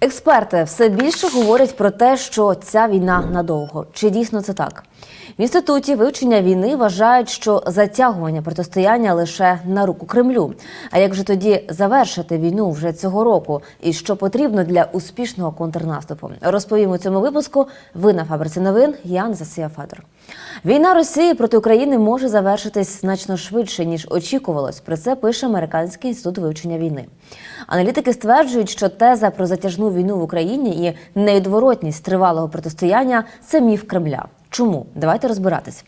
Експерти все більше говорять про те, що ця війна надовго. Чи дійсно це так? В інституті вивчення війни вважають, що затягування протистояння лише на руку Кремлю. А як же тоді завершити війну вже цього року? І що потрібно для успішного контрнаступу? Розповім у цьому випуску. Ви на фабриці новин. Я Анастасія Федор. Війна Росії проти України може завершитись значно швидше ніж очікувалось. Про це пише Американський інститут вивчення війни. Аналітики стверджують, що теза про затяжну війну в Україні і невідворотність тривалого протистояння це міф Кремля. Чому? Давайте розбиратись.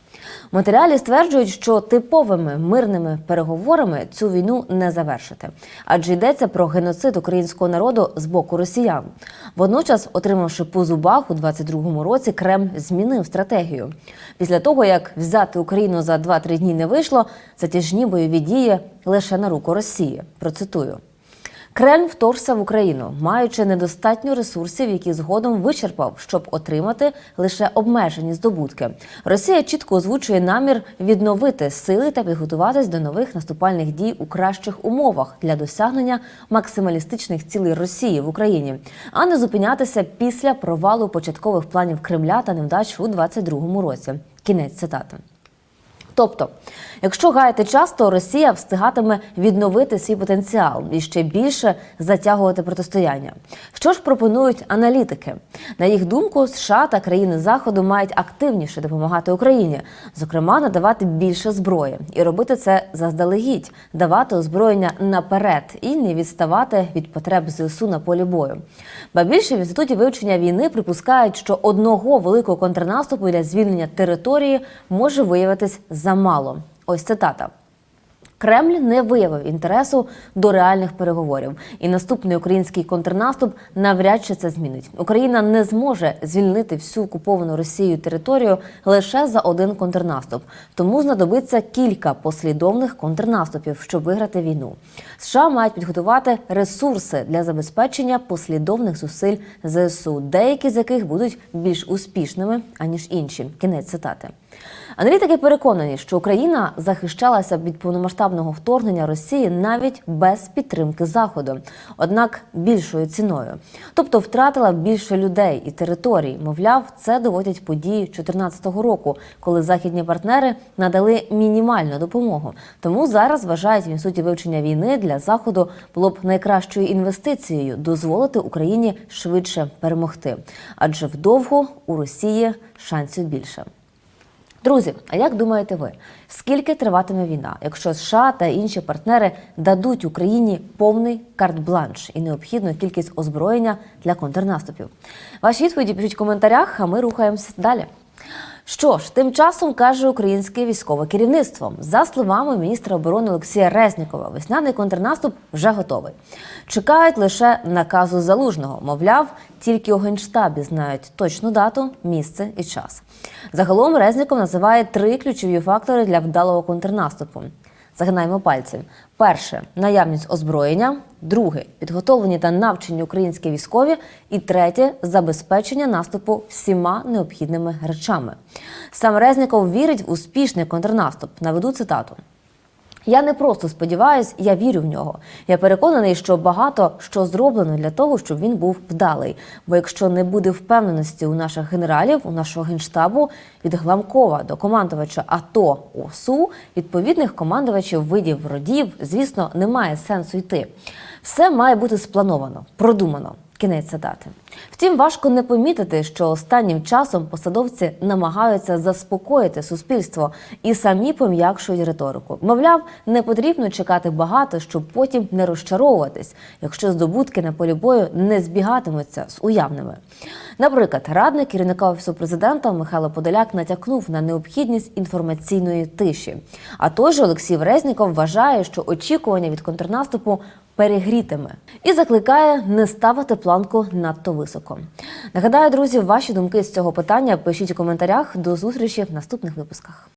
Матеріалі стверджують, що типовими мирними переговорами цю війну не завершити, адже йдеться про геноцид українського народу з боку росіян. Водночас, отримавши по зубах у 22-му році, Кремль змінив стратегію. Після того, як взяти Україну за 2-3 дні не вийшло, затяжні бойові дії лише на руку Росії. Процитую. Кремль вторгся в Україну, маючи недостатньо ресурсів, які згодом вичерпав, щоб отримати лише обмежені здобутки. Росія чітко озвучує намір відновити сили та підготуватись до нових наступальних дій у кращих умовах для досягнення максималістичних цілей Росії в Україні, а не зупинятися після провалу початкових планів Кремля та невдач у 22-му році. Кінець цитати. Тобто, якщо гаяти час, то Росія встигатиме відновити свій потенціал і ще більше затягувати протистояння. Що ж пропонують аналітики? На їх думку, США та країни Заходу мають активніше допомагати Україні, зокрема, надавати більше зброї і робити це заздалегідь, давати озброєння наперед і не відставати від потреб ЗСУ на полі бою. Ба більше в інституті вивчення війни припускають, що одного великого контрнаступу для звільнення території може виявитись замало. Ось цитата. Кремль не виявив інтересу до реальних переговорів, і наступний український контрнаступ навряд чи це змінить. Україна не зможе звільнити всю окуповану Росією територію лише за один контрнаступ. Тому знадобиться кілька послідовних контрнаступів, щоб виграти війну. США мають підготувати ресурси для забезпечення послідовних зусиль ЗСУ, деякі з яких будуть більш успішними аніж інші. Кінець цитати. Аналітики переконані, що Україна захищалася від повномасштабного вторгнення Росії навіть без підтримки Заходу, однак більшою ціною. Тобто втратила більше людей і територій. Мовляв, це доводять події 2014 року, коли західні партнери надали мінімальну допомогу. Тому зараз вважають в вивчення війни для заходу було б найкращою інвестицією дозволити Україні швидше перемогти, адже вдовго у Росії шансів більше. Друзі, а як думаєте ви, скільки триватиме війна, якщо США та інші партнери дадуть Україні повний карт-бланш і необхідну кількість озброєння для контрнаступів? Ваші відповіді пишіть в коментарях, а ми рухаємося далі. Що ж, тим часом каже українське військове керівництво. За словами міністра оборони Олексія Резнікова, весняний контрнаступ вже готовий. Чекають лише наказу залужного. Мовляв, тільки у генштабі знають точну дату, місце і час. Загалом Резніков називає три ключові фактори для вдалого контрнаступу. Загинаємо пальці. Перше наявність озброєння, друге підготовлені та навчені українські військові, і третє забезпечення наступу всіма необхідними речами. Сам Резніков вірить в успішний контрнаступ. Наведу цитату. Я не просто сподіваюсь, я вірю в нього. Я переконаний, що багато що зроблено для того, щоб він був вдалий. Бо якщо не буде впевненості у наших генералів, у нашого генштабу від Гламкова до командувача АТО ОСУ, відповідних командувачів видів родів, звісно, немає сенсу йти. Все має бути сплановано, продумано. Кінець цитати. Втім, важко не помітити, що останнім часом посадовці намагаються заспокоїти суспільство і самі пом'якшують риторику. Мовляв, не потрібно чекати багато, щоб потім не розчаровуватись, якщо здобутки на полі бою не збігатимуться з уявними. Наприклад, радник керівника офісу президента Михайло Подоляк натякнув на необхідність інформаційної тиші. А той же Олексій Резніков вважає, що очікування від контрнаступу перегрітиме і закликає не ставити планку надто високо. Нагадаю, друзі, ваші думки з цього питання пишіть у коментарях. До зустрічі в наступних випусках.